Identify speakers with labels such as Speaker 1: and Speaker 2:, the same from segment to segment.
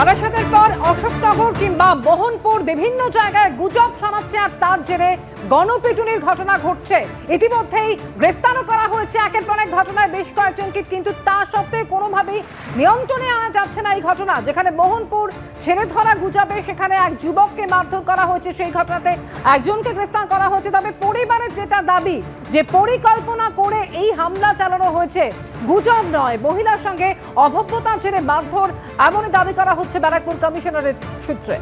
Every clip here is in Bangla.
Speaker 1: বারাসাতের পর অশোকনগর কিংবা মোহনপুর বিভিন্ন জায়গায় গুজব ছড়াচ্ছে আর তার জেরে গণপিটুনির ঘটনা ঘটছে। ইতিমধ্যেই গ্রেফতারও করা হয়েছে। একের পর এক ঘটনায় বেশ কয়েকজনকে কিন্তু তা সত্ত্বেও কোনোভাবেই নিয়ন্ত্রণে আনা যাচ্ছে না এই ঘটনা। যেখানে মোহনপুর ছেড়ে ধরা গুজবে, সেখানে এক যুবককে মারধর করা হয়েছে। সেই ঘটনাতে একজনকে গ্রেফতার করা হয়েছে। তবে পরিবারের যেটা দাবি, যে পরিকল্পনা করে এই হামলা চালানো হয়েছে গুজব নয়। মহিলার সঙ্গে অভব্যতার জেরে মারধর এমনই দাবি করা হচ্ছে ব্যারাকপুর কমিশনারের সূত্রে।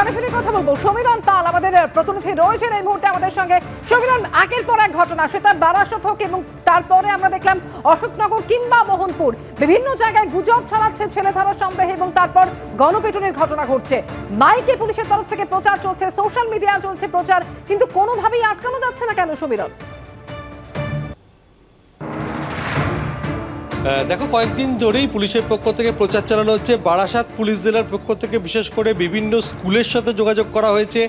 Speaker 1: সরাসরি কথা বলব। সমীরণ পাল আমাদের প্রতিনিধি রয়েছেন এই মুহূর্তে আমাদের সঙ্গে। সমীরণ, আগের পর এক ঘটনা, সেটা বারাসত হোক এবং তারপরে আমরা দেখলাম অশোকনগর কিংবা মোহনপুর। বিভিন্ন জায়গায় গুজব ছড়াচ্ছে, ছেলে ধরার সন্দেহে এবং তারপর গণপিটুনির ঘটনা ঘটছে। মাইকে পুলিশের তরফ থেকে প্রচার চলছে, সোশ্যাল মিডিয়া চলছে প্রচার, কিন্তু কোনোভাবেই আটকানো যাচ্ছে না কেন সমীরণ?
Speaker 2: দেখো, কয়েকদিন ধরেই পুলিশের পক্ষ থেকে প্রচার চালানো হচ্ছে। বারাসাত পুলিশ জেলার পক্ষ থেকে বিশেষ করে বিভিন্ন স্কুলের সাথে যোগাযোগ করা হয়েছে।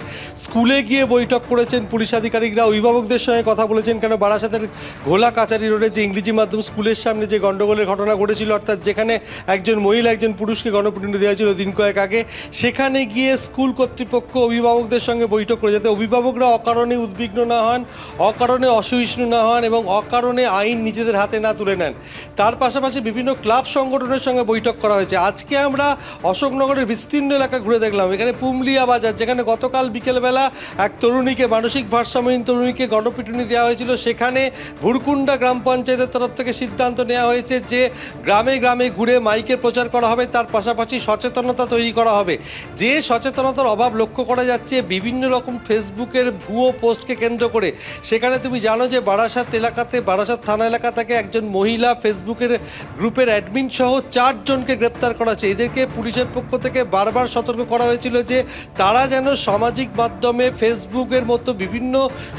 Speaker 2: স্কুলে গিয়ে বৈঠক করেছেন পুলিশ আধিকারিকরা। অভিভাবকদের সঙ্গে কথা বলেছেন কেন বারাসাতের ঘোলা কাচারি রোডে যে ইংরেজি মাধ্যম স্কুলের সামনে যে গণ্ডগোলের ঘটনা ঘটেছিল, অর্থাৎ যেখানে একজন মহিলা একজন পুরুষকে গণপিটুনি দেওয়া হয়েছিল দিন কয়েক আগে, সেখানে গিয়ে স্কুল কর্তৃপক্ষ অভিভাবকদের সঙ্গে বৈঠক করে যাতে অভিভাবকরা অকারণে উদ্বিগ্ন না হন, অকারণে অসহিষ্ণু না হন এবং অকারণে আইন নিজেদের হাতে না তুলে নেন। তার পাশাপাশি বিভিন্ন ক্লাব সংগঠনের সঙ্গে বৈঠক করা হয়েছে। আজকে আমরা অশোকনগরের বিস্তীর্ণ এলাকা ঘুরে দেখলাম। এখানে পুমলিয়া বাজার, যেখানে গতকাল বিকেলবেলা এক তরুণীকে, মানসিক ভারসাম্যহীন তরুণীকে গণপিটুনি দেওয়া হয়েছিল। সেখানে ভুরকুন্ডা গ্রাম পঞ্চায়েতের তরফ থেকে সিদ্ধান্ত নেওয়া হয়েছে যে গ্রামে গ্রামে ঘুরে মাইকের প্রচার করা হবে। তার পাশাপাশি সচেতনতা তৈরি করা হবে। যে সচেতনতার অভাব লক্ষ্য করা যাচ্ছে, বিভিন্ন রকম ফেসবুকের ভুয়ো পোস্টকে কেন্দ্র করে। সেখানে তুমি জানো যে বারাসাত এলাকাতে, বারাসাত থানা এলাকা থেকে একজন মহিলা ফেসবুকের গ্রুপের অ্যাডমিন সহ চারজনকে গ্রেপ্তার করা হয়েছে। এদেরকে পুলিশের পক্ষ থেকে বারবার সতর্ক করা হয়েছিল যে তারা যেন সামাজিক মাধ্যমে, ফেসবুকের মতো বিভিন্ন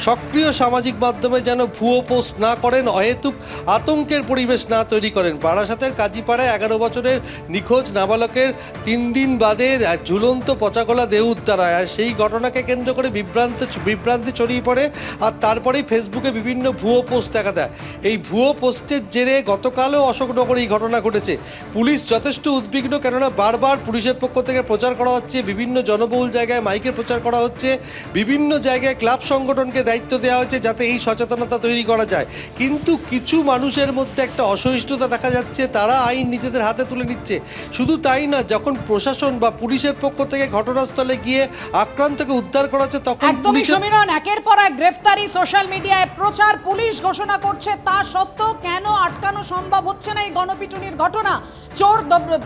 Speaker 2: সক্রিয় সামাজিক মাধ্যমে যেন ভুয়ো পোস্ট না করেন, অহেতুক আতঙ্কের পরিবেশ না তৈরি করেন। বারাসাতের কাজীপাড়ায় এগারো বছরের নিখোঁজ নাবালকের তিন দিন বাদে ঝুলন্ত পচাগলা দেহ উদ্ধার হয়। আর সেই ঘটনাকে কেন্দ্র করে বিভ্রান্ত বিভ্রান্তি ছড়িয়ে পড়ে আর তারপরেই ফেসবুকে বিভিন্ন ভুয়ো পোস্ট দেখা দেয়। এই ভুয়ো পোস্টের জেরে গতকালও অশোকনগরে এই ঘটনা ঘটেছে। পুলিশ যথেষ্ট উদ্বিগ্ন কেননা বারবার পুলিশের পক্ষ থেকে প্রচার করা হচ্ছে বিভিন্ন জনবহুল জায়গায় মাইকের প্রচার করা হচ্ছে বিভিন্ন জায়গায় ক্লাব সংগঠনকে দায়িত্ব দেওয়া হয়েছে যাতে এই সচেতনতা তৈরি করা যায়। কিন্তু কিছু মানুষের মধ্যে একটা অসহিষ্ণুতা দেখা যাচ্ছে তারা আইন নিজেদের হাতে তুলে নিচ্ছে। শুধু তাই না যখন প্রশাসন বা পুলিশের পক্ষ থেকে ঘটনাস্থলে গিয়ে আক্রান্তকে উদ্ধার করা হচ্ছে তখন
Speaker 3: একদমই সমীরণ একের পর এক গ্রেফতারি সোশ্যাল মিডিয়ায় প্রচার পুলিশ ঘোষণা করছে তা সত্ত্বেও কেন আটকানো সম্ভব হচ্ছে না এই গণপিটুনির ঘটনা। চোর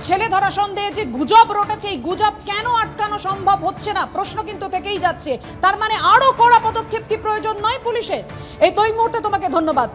Speaker 3: ছেলে ধরা সন্দেহে যে গুজব রটেছে, এই গুজব কেন আটকানো সম্ভব হচ্ছে না? প্রশ্ন কিন্তু থেকেই যাচ্ছে। তার মানে আরও কড়া পদক্ষেপ কি প্রয়োজন নয় পুলিশের? এই তো এই মুহূর্তে তোমাকে ধন্যবাদ।